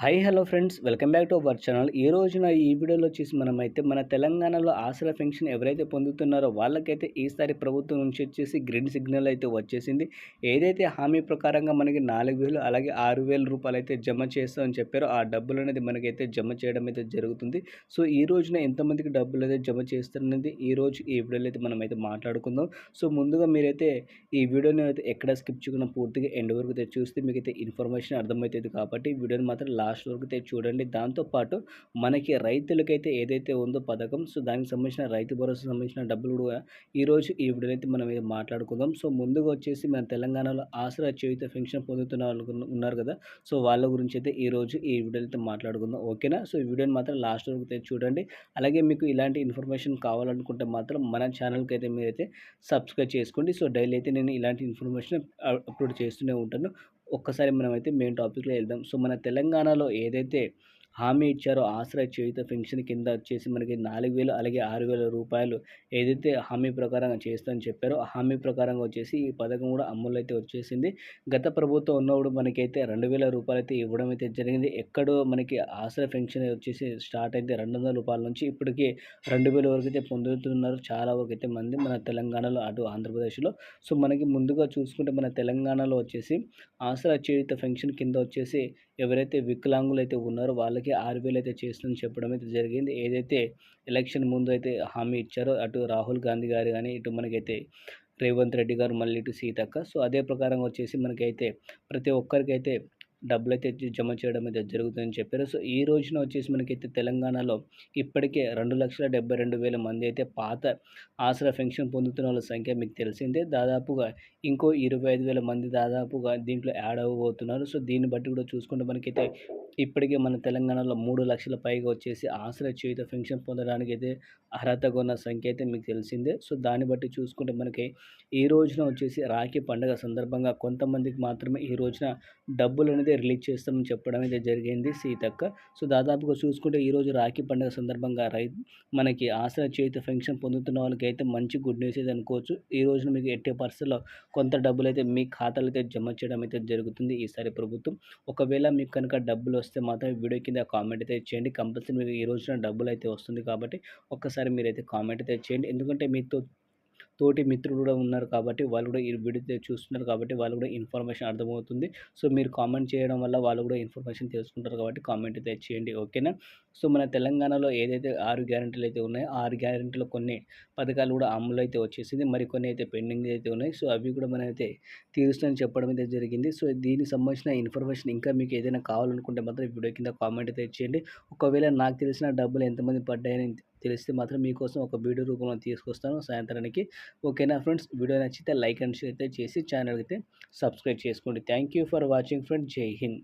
Hi hello friends welcome back to our channel ఈ రోజున ఈ వీడియోలో వచ్చేసి మనమైతే మన తెలంగాణలో ఆసరా పెన్షన్ ఎవరైతే పొందుతున్నారో వాళ్ళకైతే ఈసారి ప్రభుత్వం నుంచి వచ్చేసి గ్రీన్ సిగ్నల్ అయితే వచ్చేసింది. ఏదైతే హామీ ప్రకారంగా మనకి నాలుగు వేలు అలాగే ఆరు వేల రూపాయలు అయితే జమ చేస్తామని చెప్పారో ఆ డబ్బులు అనేది మనకైతే జమ చేయడం అయితే జరుగుతుంది. సో ఈ రోజున ఎంతమందికి డబ్బులు అయితే జమ చేస్తున్నది? ఈ రోజు ఈ వీడియోలో అయితే మనమైతే మాట్లాడుకుందాం. సో ముందుగా మీరైతే ఈ వీడియోని అయితే ఎక్కడ స్కిప్ చేయకుండా పూర్తిగా ఎండ్ వరకు అయితే చూస్తే మీకైతే ఇన్ఫర్మేషన్ అర్థమవుతుంది కాబట్టి వీడియోని మాత్రం లాస్ట్ వరకు అయితే చూడండి దాంతోపాటు మనకి రైతులకైతే ఏదైతే ఉందో పథకం సో దానికి సంబంధించిన రైతు భరోసా సంబంధించిన డబ్బులు కూడా ఈరోజు ఈ వీడియోలో మనం ఇది మాట్లాడుకుందాం. సో ముందుగా వచ్చేసి మన తెలంగాణలో ఆసరా చేయుత పెన్షన్ పొందుతున్న వాళ్ళు ఉన్నారు కదా. సో వాళ్ళ గురించి అయితే ఈరోజు ఈ వీడియోలో మాట్లాడుకుందాం. ఓకేనా? సో ఈ వీడియోని మాత్రం లాస్ట్ వరకు అయితే చూడండి. అలాగే మీకు ఇలాంటి ఇన్ఫర్మేషన్ కావాలనుకుంటే మాత్రం మన ఛానల్కి అయితే మీరైతే సబ్స్క్రైబ్ చేసుకోండి. సో డైలీ అయితే నేను ఇలాంటి ఇన్ఫర్మేషన్ అప్లోడ్ చేస్తూనే ఉంటాను. ఒక్కసారి మనమైతే మెయిన్ టాపిక్లో వెళ్దాం. సో మన తెలంగాణలో ఏదైతే హామీ ఇచ్చారో ఆశ్రయ చేయుత పెన్షన్ కింద వచ్చేసి మనకి నాలుగు వేలు అలాగే ఆరు వేల రూపాయలు ఏదైతే హామీ ప్రకారంగా చేస్తామని చెప్పారో ఆ హామీ ప్రకారంగా వచ్చేసి ఈ పథకం కూడా అమలు అయితే వచ్చేసింది. గత ప్రభుత్వం ఉన్నప్పుడు మనకైతే రెండు వేల రూపాయలు అయితే ఇవ్వడం అయితే జరిగింది. ఎక్కడో మనకి ఆశ్రయ పెన్షన్ వచ్చేసి స్టార్ట్ అయితే రెండు వందల రూపాయల నుంచి ఇప్పటికీ రెండు వేల వరకు అయితే పొందుతున్నారు చాలా వరకు అయితే మంది మన తెలంగాణలో అటు ఆంధ్రప్రదేశ్లో. సో మనకి ముందుగా చూసుకుంటే మన తెలంగాణలో వచ్చేసి ఆశ్రయ చేయుత పెన్షన్ కింద వచ్చేసి ఎవరైతే వికలాంగులు అయితే ఉన్నారో వాళ్ళకి ఆరు వేలు అయితే చేస్తుందని చెప్పడం అయితే జరిగింది. ఏదైతే ఎలక్షన్ ముందు అయితే హామీ ఇచ్చారో అటు రాహుల్ గాంధీ గారు కానీ ఇటు మనకైతే రేవంత్ రెడ్డి గారు మళ్ళీ ఇటు సీతక్క. సో అదే ప్రకారంగా వచ్చేసి మనకైతే ప్రతి ఒక్కరికైతే డబ్బులు అయితే జమ చేయడం అయితే జరుగుతుందని చెప్పారు. సో ఈ రోజున వచ్చేసి మనకైతే తెలంగాణలో ఇప్పటికే రెండు లక్షల డెబ్బై రెండు వేల మంది అయితే పాత ఆసరా పెన్షన్ పొందుతున్న వాళ్ళ సంఖ్య మీకు తెలిసిందే. దాదాపుగా ఇంకో ఇరవై ఐదు వేల మంది దాదాపుగా దీంట్లో యాడ్ అవ్వబోతున్నారు. సో దీన్ని బట్టి కూడా చూసుకుంటే మనకైతే ఇప్పటికే మన తెలంగాణలో మూడు లక్షల పైగా వచ్చేసి ఆసరా చేయుత పెన్షన్ పొందడానికి అయితే అర్హతగా ఉన్న సంఖ్య అయితే మీకు తెలిసిందే. సో దాన్ని బట్టి చూసుకుంటే మనకి ఈ రోజున వచ్చేసి రాఖీ పండుగ సందర్భంగా కొంతమందికి మాత్రమే ఈ రోజున డబ్బులు అనేది రిలీజ్ చేస్తామని చెప్పడం అయితే జరిగింది సీతక్క. సో దాదాపుగా చూసుకుంటే ఈరోజు రాఖీ పండుగ సందర్భంగా రై మనకి ఆసరా చేతి ఫంక్షన్ పొందుతున్న వాళ్ళకి అయితే మంచి గుడ్ న్యూస్ అయితే అనుకోవచ్చు. ఈ రోజున మీకు ఎట్టి పరిస్థితుల్లో కొంత డబ్బులు అయితే మీ ఖాతాలో అయితే జమ చేయడం అయితే జరుగుతుంది ఈసారి ప్రభుత్వం. ఒకవేళ మీకు కనుక డబ్బులు వస్తే మాత్రం వీడియో కింద కామెంట్ అయితే చేయండి. కంపల్సరీ మీకు ఈ రోజున డబ్బులు అయితే వస్తుంది కాబట్టి ఒక్కసారి మీరైతే కామెంట్ అయితే చేయండి. ఎందుకంటే మీతో తోటి మిత్రులు కూడా ఉన్నారు కాబట్టి వాళ్ళు కూడా ఈ వీడియో చూస్తున్నారు కాబట్టి వాళ్ళు కూడా ఇన్ఫర్మేషన్ అర్థమవుతుంది. సో మీరు కామెంట్ చేయడం వల్ల వాళ్ళు కూడా ఇన్ఫర్మేషన్ తెలుసుకుంటారు కాబట్టి కామెంట్ అయితే చేయండి. ఓకేనా? సో మన తెలంగాణలో ఏదైతే ఆరు గ్యారెంటీలు అయితే ఉన్నాయో ఆరు గ్యారెంటీలో కొన్ని పథకాలు కూడా అమలు అయితే వచ్చేసింది. మరికొన్ని అయితే పెండింగ్ అయితే ఉన్నాయి. సో అవి కూడా మనం అయితే తీరుస్తామని చెప్పడం అయితే జరిగింది. సో దీనికి సంబంధించిన ఇన్ఫర్మేషన్ ఇంకా మీకు ఏదైనా కావాలనుకుంటే మాత్రం వీడియో కింద కామెంట్ అయితే చేయండి. ఒకవేళ నాకు తెలిసిన డబ్బులు ఎంతమంది పడ్డాయని తెలిస్తే మాత్రం మీకోసం ఒక వీడియో రూపంలో తీసుకొస్తాను. సాయంత్రానికి ఓకేనా ఫ్రెండ్స్? వీడియో నచ్చితే లైక్ అండ్ షేర్ అయితే చేసి ఛానల్ అయితే సబ్స్క్రైబ్ చేసుకోండి. Thank you for watching friends. జై హింద్.